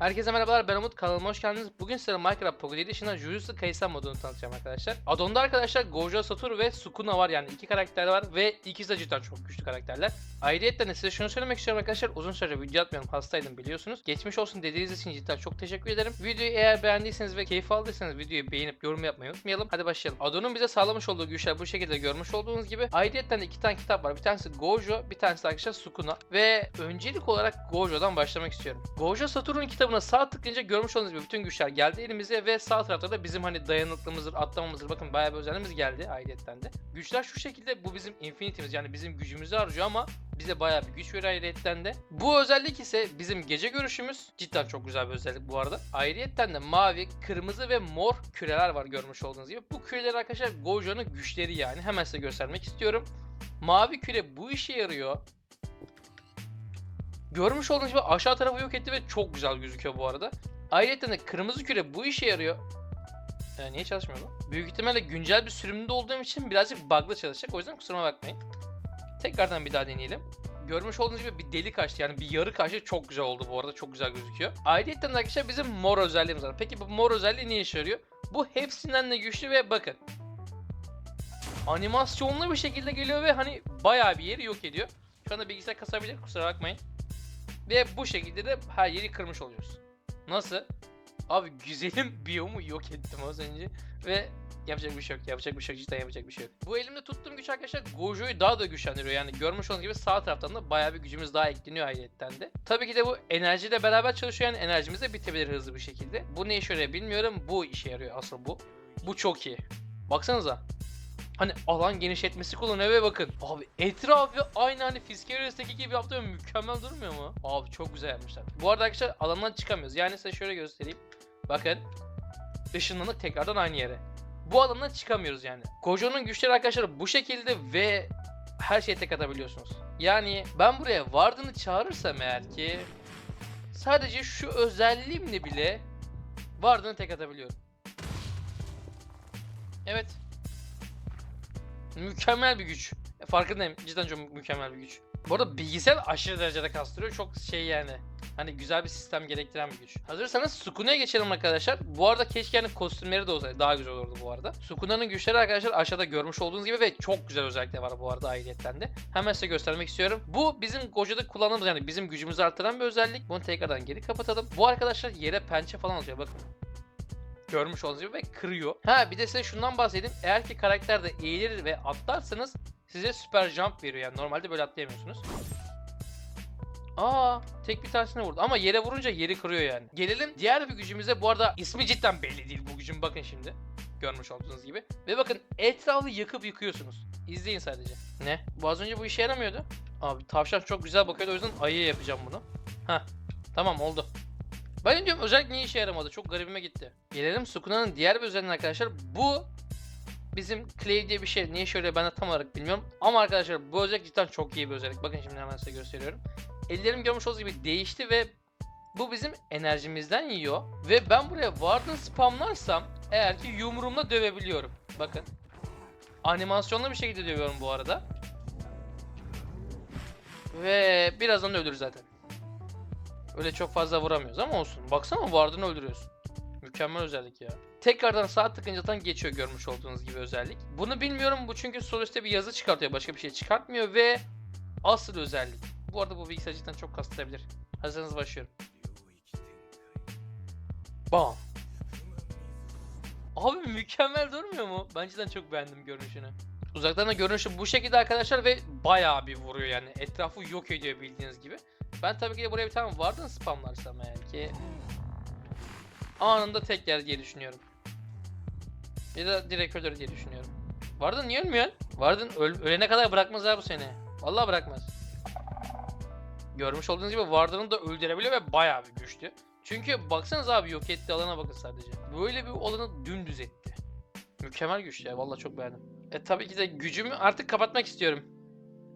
Herkese merhabalar ben Umut kanalıma hoş geldiniz. Bugün size Minecraft Pocket Edition'a Jujutsu Kaisen modunu tanıtacağım arkadaşlar. Addon'da arkadaşlar Gojo Satoru ve Sukuna var yani iki karakter var ve ikisi de cidden çok güçlü karakterler. Ayrıca size şunu söylemek istiyorum arkadaşlar uzun süre video atmıyorum hastaydım biliyorsunuz. Geçmiş olsun dediğiniz için cidden çok teşekkür ederim. Videoyu eğer beğendiyseniz ve keyif aldıysanız videoyu beğenip yorum yapmayı unutmayalım. Hadi başlayalım. Addon'un bize sağlamış olduğu güçler bu şekilde görmüş olduğunuz gibi. Ayrıca iki tane kitap var. Bir tanesi Gojo, bir tanesi arkadaşlar Sukuna. Ve öncelik olarak Gojo'dan başlamak istiyorum. Gojo Satoru'nun kitabına sağ tıklayınca görmüş olduğunuz gibi bütün güçler geldi elimize ve sağ tarafta da bizim hani dayanıklımızdır, atlamamızdır. Bakın bayağı bir özelliğimiz geldi ayrıyetten de. Güçler şu şekilde bu bizim infinity'miz yani bizim gücümüzü harcıyor ama bize bayağı bir güç veriyor ayrıyetten de. Bu özellik ise bizim gece görüşümüz. Cidden çok güzel bir özellik bu arada. Ayrıyetten de mavi, kırmızı ve mor küreler var görmüş olduğunuz gibi. Bu küreler arkadaşlar Gojo'nun güçleri yani. Hemen size göstermek istiyorum. Mavi küre bu işe yarıyor. Görmüş olduğunuz gibi aşağı tarafı yok etti ve çok güzel gözüküyor bu arada. Ayrıca de kırmızı küre bu işe yarıyor. Ee, niye çalışmıyor bu? Büyük ihtimalle güncel bir sürümde olduğum için birazcık bug'lı çalışacak. O yüzden kusuruma bakmayın. Tekrardan bir daha deneyelim. Görmüş olduğunuz gibi bir delik açtı yani bir yarı kaçtı çok güzel oldu bu arada çok güzel gözüküyor. Ayrıca arkadaşlar bizim mor özelliğimiz var. Peki bu mor özelliği niye işe yarıyor? Bu hepsinden de güçlü ve bakın. Animasyonlu bir şekilde geliyor ve hani bayağı bir yeri yok ediyor. Şu anda bilgisayar kasabilir kusura bakmayın. Ve bu şekilde de her yeri kırmış oluyoruz. Nasıl? Abi güzelim biyomu yok ettim az önce. Ve yapacak bir şey yok. Yapacak bir şey yok. Cidden yapacak bir şey yok. Bu elimde tuttuğum güç arkadaşlar Gojo'yu daha da güçlendiriyor. Yani görmüş olduğunuz gibi sağ taraftan da bayağı bir gücümüz daha ekleniyor ayrıyetten de. Tabii ki de bu enerjiyle beraber çalışıyor. Yani enerjimiz de bitebilir hızlı bir şekilde. Bu ne işe yarıyor bilmiyorum. Bu işe yarıyor asıl bu. Bu çok iyi. Baksanıza. Hani alan genişletmesi kullanıyor ve bakın. Abi etrafı aynı hani Fiskerius'taki gibi yaptı mükemmel durmuyor mu? Abi çok güzel yapmışlar. Bu arada arkadaşlar alandan çıkamıyoruz. Yani size şöyle göstereyim. Bakın. Işınlanıp tekrardan aynı yere. Bu alandan çıkamıyoruz yani. Gojo'nun güçleri arkadaşlar bu şekilde ve her şeye tek atabiliyorsunuz. Yani ben buraya Vardın'ı çağırırsam eğer ki sadece şu özelliğimle bile Vardın'ı tek atabiliyorum. Evet. Mükemmel bir güç. E, Farkındayım. Cidden çok mükemmel bir güç. Bu arada bilgisayar aşırı derecede kastırıyor. Çok şey yani. Hani güzel bir sistem gerektiren bir güç. Hazırsanız Sukuna'ya geçelim arkadaşlar. Bu arada keşke yani kostümleri de olsaydı. Daha güzel olurdu bu arada. Sukuna'nın güçleri arkadaşlar aşağıda görmüş olduğunuz gibi ve çok güzel özellikler var bu arada ayrıyetten de. Hemen size göstermek istiyorum. Bu bizim Gojo'da kullandığımız yani bizim gücümüzü artıran bir özellik. Bunu tekrardan geri kapatalım. Bu arkadaşlar yere pençe falan atıyor bakın görmüş olduğunuz gibi ve kırıyor. Ha bir de size şundan bahsedeyim. Eğer ki karakter de eğilir ve atlarsanız size süper jump veriyor. Yani normalde böyle atlayamıyorsunuz. Aa tek bir tanesine vurdu ama yere vurunca yeri kırıyor yani. Gelelim diğer bir gücümüze. Bu arada ismi cidden belli değil bu gücün bakın şimdi. Görmüş olduğunuz gibi. Ve bakın etrafı yakıp yıkıyorsunuz. İzleyin sadece. Ne? Bu az önce bu işe yaramıyordu. Abi tavşan çok güzel bakıyordu o yüzden ayıya yapacağım bunu. Ha tamam oldu. Ben diyorum özellikle niye işe yaramadı? Çok garibime gitti. Gelelim Sukuna'nın diğer bir özelliğine arkadaşlar. Bu bizim Clay diye bir şey. Niye şöyle ben de tam olarak bilmiyorum. Ama arkadaşlar bu özellik cidden çok iyi bir özellik. Bakın şimdi hemen size gösteriyorum. Ellerim görmüş olduğunuz gibi değişti ve bu bizim enerjimizden yiyor. Ve ben buraya Warden spamlarsam eğer ki yumruğumla dövebiliyorum. Bakın. Animasyonlu bir şekilde dövüyorum bu arada. Ve birazdan ölür zaten. Öyle çok fazla vuramıyoruz ama olsun. Baksana Warden'ı öldürüyorsun. Mükemmel özellik ya. Tekrardan sağ tıkıncadan geçiyor görmüş olduğunuz gibi özellik. Bunu bilmiyorum bu çünkü üstte bir yazı çıkartıyor. Başka bir şey çıkartmıyor ve asıl özellik. Bu arada bu bilgisayar cidden çok kastırabilir. Hazırsanız başlıyorum. Bam. Abi mükemmel durmuyor mu? Ben cidden çok beğendim görünüşünü. Uzaktan da görünüşü bu şekilde arkadaşlar ve bayağı bir vuruyor yani. Etrafı yok ediyor bildiğiniz gibi. Ben tabii ki de buraya bir tane Warden spamlarsam eğer ki anında tek yer diye düşünüyorum. Ya da direkt ölür diye düşünüyorum. Warden niye ölmüyorsun? Warden öl- ölene kadar bırakmaz abi bu seni. Vallahi bırakmaz. Görmüş olduğunuz gibi Warden'ı da öldürebiliyor ve bayağı bir güçlü. Çünkü baksanız abi yok etti alana bakın sadece. Böyle bir alanı dümdüz etti. Mükemmel güçlü ya vallahi çok beğendim. E tabii ki de gücümü artık kapatmak istiyorum.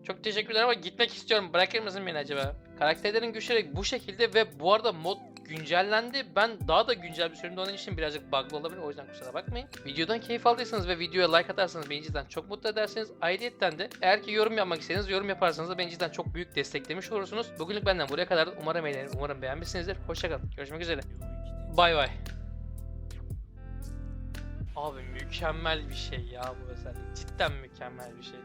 Çok teşekkürler ama gitmek istiyorum. Bırakır mısın beni acaba? Karakterlerin güçleri bu şekilde ve bu arada mod güncellendi. Ben daha da güncel bir sürümde onun için birazcık bug'lı olabilir. O yüzden kusura bakmayın. Videodan keyif aldıysanız ve videoya like atarsanız beni cidden çok mutlu edersiniz. Ayrıyetten de eğer ki yorum yapmak isterseniz yorum yaparsanız da beni cidden çok büyük desteklemiş olursunuz. Bugünlük benden buraya kadar. Umarım eğlenir, umarım beğenmişsinizdir. Hoşçakalın. Görüşmek üzere. Bay bay. Abi mükemmel bir şey ya bu özellik. Cidden mükemmel bir şey.